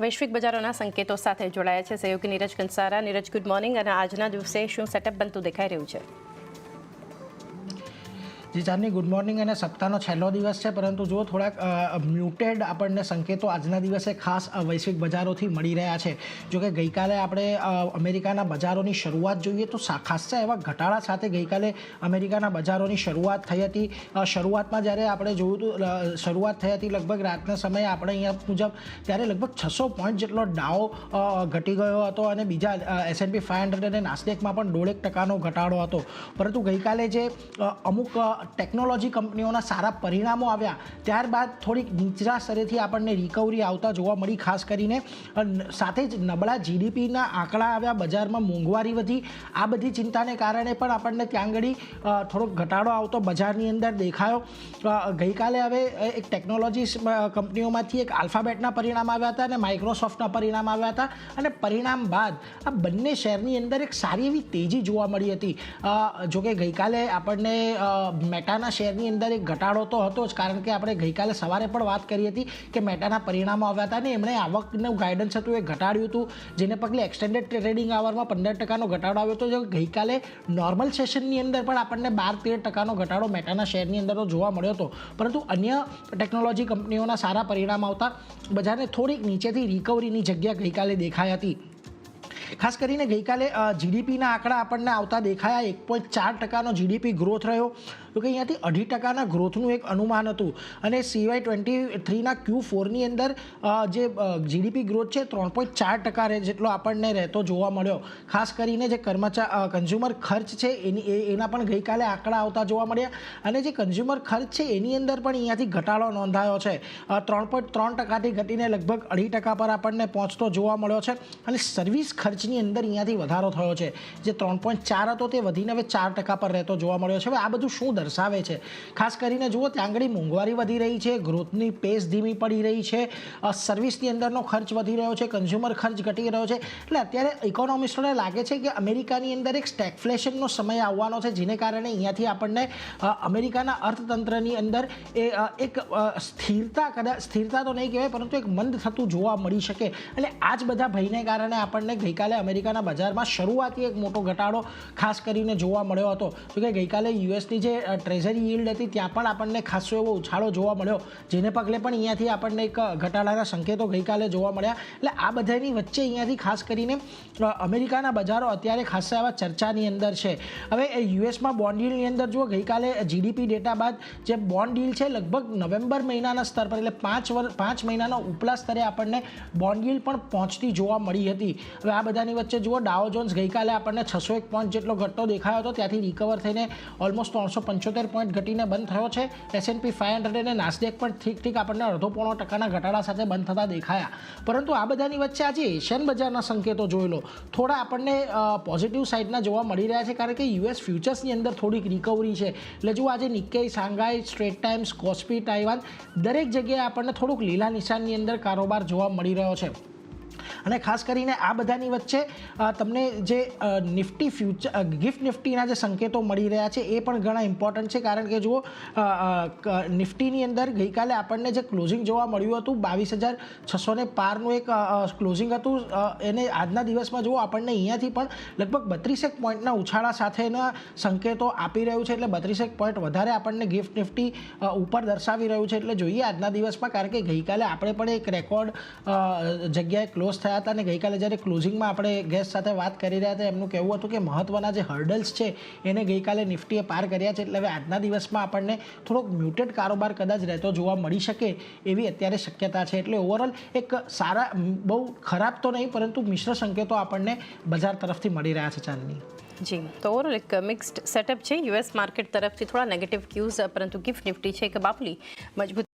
વૈશ્વિક બજારોના સંકેતો સાથે જોડાયા છે. સહયોગી નીરજ કંસારા, નીરજ ગુડ મોર્નિંગ અને આજના દિવસે શું સેટઅપ બનતું દેખાઈ રહ્યું છે? જી ચાંદની ગુડ મોર્નિંગ અને સપ્તાહનો છેલ્લો દિવસ છે, પરંતુ જો થોડાક મ્યુટેડ આપણને સંકેતો આજના દિવસે ખાસ વૈશ્વિક બજારોથી મળી રહ્યા છે. જો કે ગઈકાલે આપણે અમેરિકાના બજારોની શરૂઆત જોઈએ તો ખાસા એવા ઘટાડા સાથે ગઈકાલે અમેરિકાના બજારોની શરૂઆત થઈ હતી. શરૂઆતમાં જ્યારે આપણે જોયું હતું શરૂઆત થઈ હતી લગભગ રાતના સમયે આપણે અહીંયા મુજબ, ત્યારે લગભગ છસો પોઈન્ટ જેટલો ડાઓ ઘટી ગયો હતો અને બીજા એસએનપી ફાઇવ હંડ્રેડ અને નાસ્ટેકમાં પણ દોઢેક ટકાનો ઘટાડો હતો. પરંતુ ગઈકાલે જે અમુક ટેકનોલોજી કંપનીઓના સારા પરિણામો આવ્યા. ત્યારબાદ થોડીક નીચલા સ્તરેથી આપણને રિકવરી આવતા જોવા મળી, ખાસ કરીને સાથે જ નબળા જીડીપીના આંકડા આવ્યા, બજારમાં મોંઘવારી વધી. આ બધી ચિંતાને કારણે પણ આપણને ત્યાં આગળ થોડોક ઘટાડો આવતો બજારની અંદર દેખાયો. ગઈકાલે હવે એક ટેકનોલોજી કંપનીઓમાંથી એક આલ્ફાબેટના પરિણામ આવ્યા હતા અને માઇક્રોસોફ્ટના પરિણામ આવ્યા હતા. અને પરિણામ બાદ આ બંને શેરની અંદર એક સારી એવી તેજી જોવા મળી હતી. જોકે ગઈકાલે આપણને મેટાના શેરની અંદર એક ઘટાડો તો હતો જ, કારણ કે આપણે ગઈકાલે સવારે પણ વાત કરી હતી કે મેટાના પરિણામો આવ્યા હતા ને એમણે આવકનું ગાઈડન્સ હતું, એ ઘટાડ્યું હતું, જેને પગલે એક્સટેન્ડેડ ટ્રેડિંગ આવરમાં પંદર ટકાનો ઘટાડો આવ્યો હતો. જો ગઈકાલે નોર્મલ સેશનની અંદર પણ આપણને બાર તેર ટકાનો ઘટાડો મેટાના શેરની અંદર જોવા મળ્યો હતો. પરંતુ અન્ય ટેકનોલોજી કંપનીઓના સારા પરિણામ આવતા બજારને થોડીક નીચેથી રિકવરીની જગ્યા ગઈકાલે દેખાઈ હતી. ખાસ કરીને ગઈકાલે જીડીપીના આંકડા આપણને આવતા દેખાયા. એક પોઈન્ટ ચાર ટકાનો જીડીપી ગ્રોથ રહ્યો. તો કે અહીંયાથી અઢી ટકાના ગ્રોથનું એક અનુમાન હતું. અને સિવાય ટ્વેન્ટી થ્રીના ક્યુ ફોરની અંદર જે જીડીપી ગ્રોથ છે, ત્રણ પોઈન્ટ ચાર ટકા રહે જેટલો આપણને રહેતો જોવા મળ્યો. ખાસ કરીને જે કર્મચાર કન્ઝ્યુમર ખર્ચ છે, એની એના પણ ગઈકાલે આંકડા આવતા જોવા મળ્યા. અને જે કન્ઝ્યુમર ખર્ચ છે, એની અંદર પણ અહીંયાથી ઘટાડો નોંધાયો છે. ત્રણ પોઈન્ટ ત્રણ ટકાથી ઘટીને લગભગ અઢી ટકા પર આપણને પહોંચતો જોવા મળ્યો છે. અને સર્વિસ ખર્ચની અંદર અહીંયાથી વધારો થયો છે. જે ત્રણ પોઈન્ટ ચાર હતો, તે વધીને હવે ચાર ટકા પર રહેતો જોવા મળ્યો છે. હવે આ બધું શું દર્શાવે છે. ખાસ કરીને જુઓ, ત્યાં આગળ મોંઘવારી વધી રહી છે ગ્રોથની પેસ ધીમી પડી રહી છે સર્વિસની અંદરનો ખર્ચ વધી રહ્યો છે કન્ઝ્યુમર ખર્ચ ઘટી રહ્યો છે. એટલે અત્યારે ઇકોનોમિસ્ટોને લાગે છે કે અમેરિકાની અંદર એક સ્ટેગફ્લેશનનો સમય આવવાનો છે, જેને કારણે અહીંયાથી આપણને અમેરિકાના અર્થતંત્રની અંદર એ એક સ્થિરતા કદાચ સ્થિરતા તો નહીં કહેવાય, પરંતુ એક મંદ થતું જોવા મળી શકે. એટલે આ જ બધા ભયને કારણે આપણને ગઈકાલે અમેરિકાના બજારમાં શરૂઆતી એક મોટો ઘટાડો ખાસ કરીને જોવા મળ્યો હતો. તો કે ગઈકાલે યુએસની જે ટ્રેઝરી યીલ્ડ હતી, ત્યાં પણ આપણને ખાસો એવો ઉછાળો જોવા મળ્યો, જેને પગલે પણ અહીંયાથી આપણને એક ઘટાડાના સંકેતો ગઈકાલે જોવા મળ્યા. એટલે આ બધાની વચ્ચે અહીંયાથી ખાસ કરીને અમેરિકાના બજારો અત્યારે ખાસા એવા ચર્ચાની અંદર છે. હવે યુએસમાં બોન્ડ ડીલની અંદર જુઓ, ગઈકાલે જીડીપી ડેટા બાદ જે બોન્ડ ડીલ છે, લગભગ નવેમ્બર મહિનાના સ્તર પર, એટલે પાંચ વર્ષ પાંચ મહિનાના ઉપલા સ્તરે આપણને બોન્ડ ડીલ પણ પહોંચતી જોવા મળી હતી. હવે આ બધાની વચ્ચે જુઓ ડાઓ જોન્સ ગઈકાલે આપણને છસો એક પોઈન્ટ જેટલો ઘટતો દેખાયો હતો, ત્યાંથી રિકવર થઈને ઓલમોસ્ટ ત્રણસો પંચોતેર પોઈન્ટ ઘટીને બંધ થયો છે. એસએનપી ફાઇવ હંડ્રેડ અને નાસ્ડેક પણ ઠીક ઠીક આપણને અડધો પોણો ટકાના ઘટાડા સાથે બંધ થતા દેખાયા. પરંતુ આ બધાની વચ્ચે આજે એશિયન બજારના સંકેતો જોઈ લો. થોડા આપણને પોઝિટિવ સાઇડના જોવા મળી રહ્યા છે કારણ કે યુએસ ફ્યુચર્સની અંદર થોડીક રિકવરી છે. એટલે જો આજે Nikkei, Shanghai, Straits Times Kospi, Taiwan દરેક જગ્યાએ આપણને થોડુંક લીલા નિશાનની અંદર કારોબાર જોવા મળી રહ્યો છે. અને ખાસ કરીને આ બધાની વચ્ચે તમને જે નિફ્ટી ફ્યુચર ગિફ્ટ નિફ્ટીના જે સંકેતો મળી રહ્યા છે એ પણ ઘણા ઇમ્પોર્ટન્ટ છે. કારણ કે જુઓ નિફ્ટીની અંદર ગઈકાલે આપણને જે ક્લોઝિંગ જોવા મળ્યું હતું, બાવીસ હજાર છસો ને પારનું એક ક્લોઝિંગ હતું. એને આજના દિવસમાં જુઓ, આપણને અહીંયાથી પણ લગભગ બત્રીસેક પોઈન્ટના ઉછાળા સાથેના સંકેતો આપી રહ્યું છે. એટલે બત્રીસેક પોઈન્ટ વધારે આપણને ગિફ્ટ નિફ્ટી ઉપર દર્શાવી રહ્યું છે. એટલે જોઈએ આજના દિવસમાં, કારણ કે ગઈકાલે આપણે પણ એક રેકોર્ડ જગ્યાએ ક્લોઝ થયા હતા અને ગઈકાલે જ્યારે ક્લોઝિંગમાં આપણે ગેસ્ટ સાથે વાત કરી રહ્યા હતા, એમનું કહેવું હતું કે મહત્ત્વના જે હર્ડલ્સ છે, એને ગઈકાલે નિફ્ટીએ પાર કર્યા છે. એટલે હવે આજના દિવસમાં આપણને થોડોક મ્યુટેડ કારોબાર કદાચ રહેતો જોવા મળી શકે એવી અત્યારે શક્યતા છે. એટલે ઓવરઓલ એક સારા બહુ ખરાબ તો નહીં, પરંતુ મિશ્ર સંકેતો આપણને બજાર તરફથી મળી રહ્યા છે ચાંદની. જી, તો ઓવરઓલ એક મિક્સ્ડ સેટઅપ છે. યુએસ માર્કેટ તરફથી થોડા નેગેટિવ ક્યુઝ પરંતુ ગિફ્ટ નિફ્ટી છે. કે બાપલી મજબૂત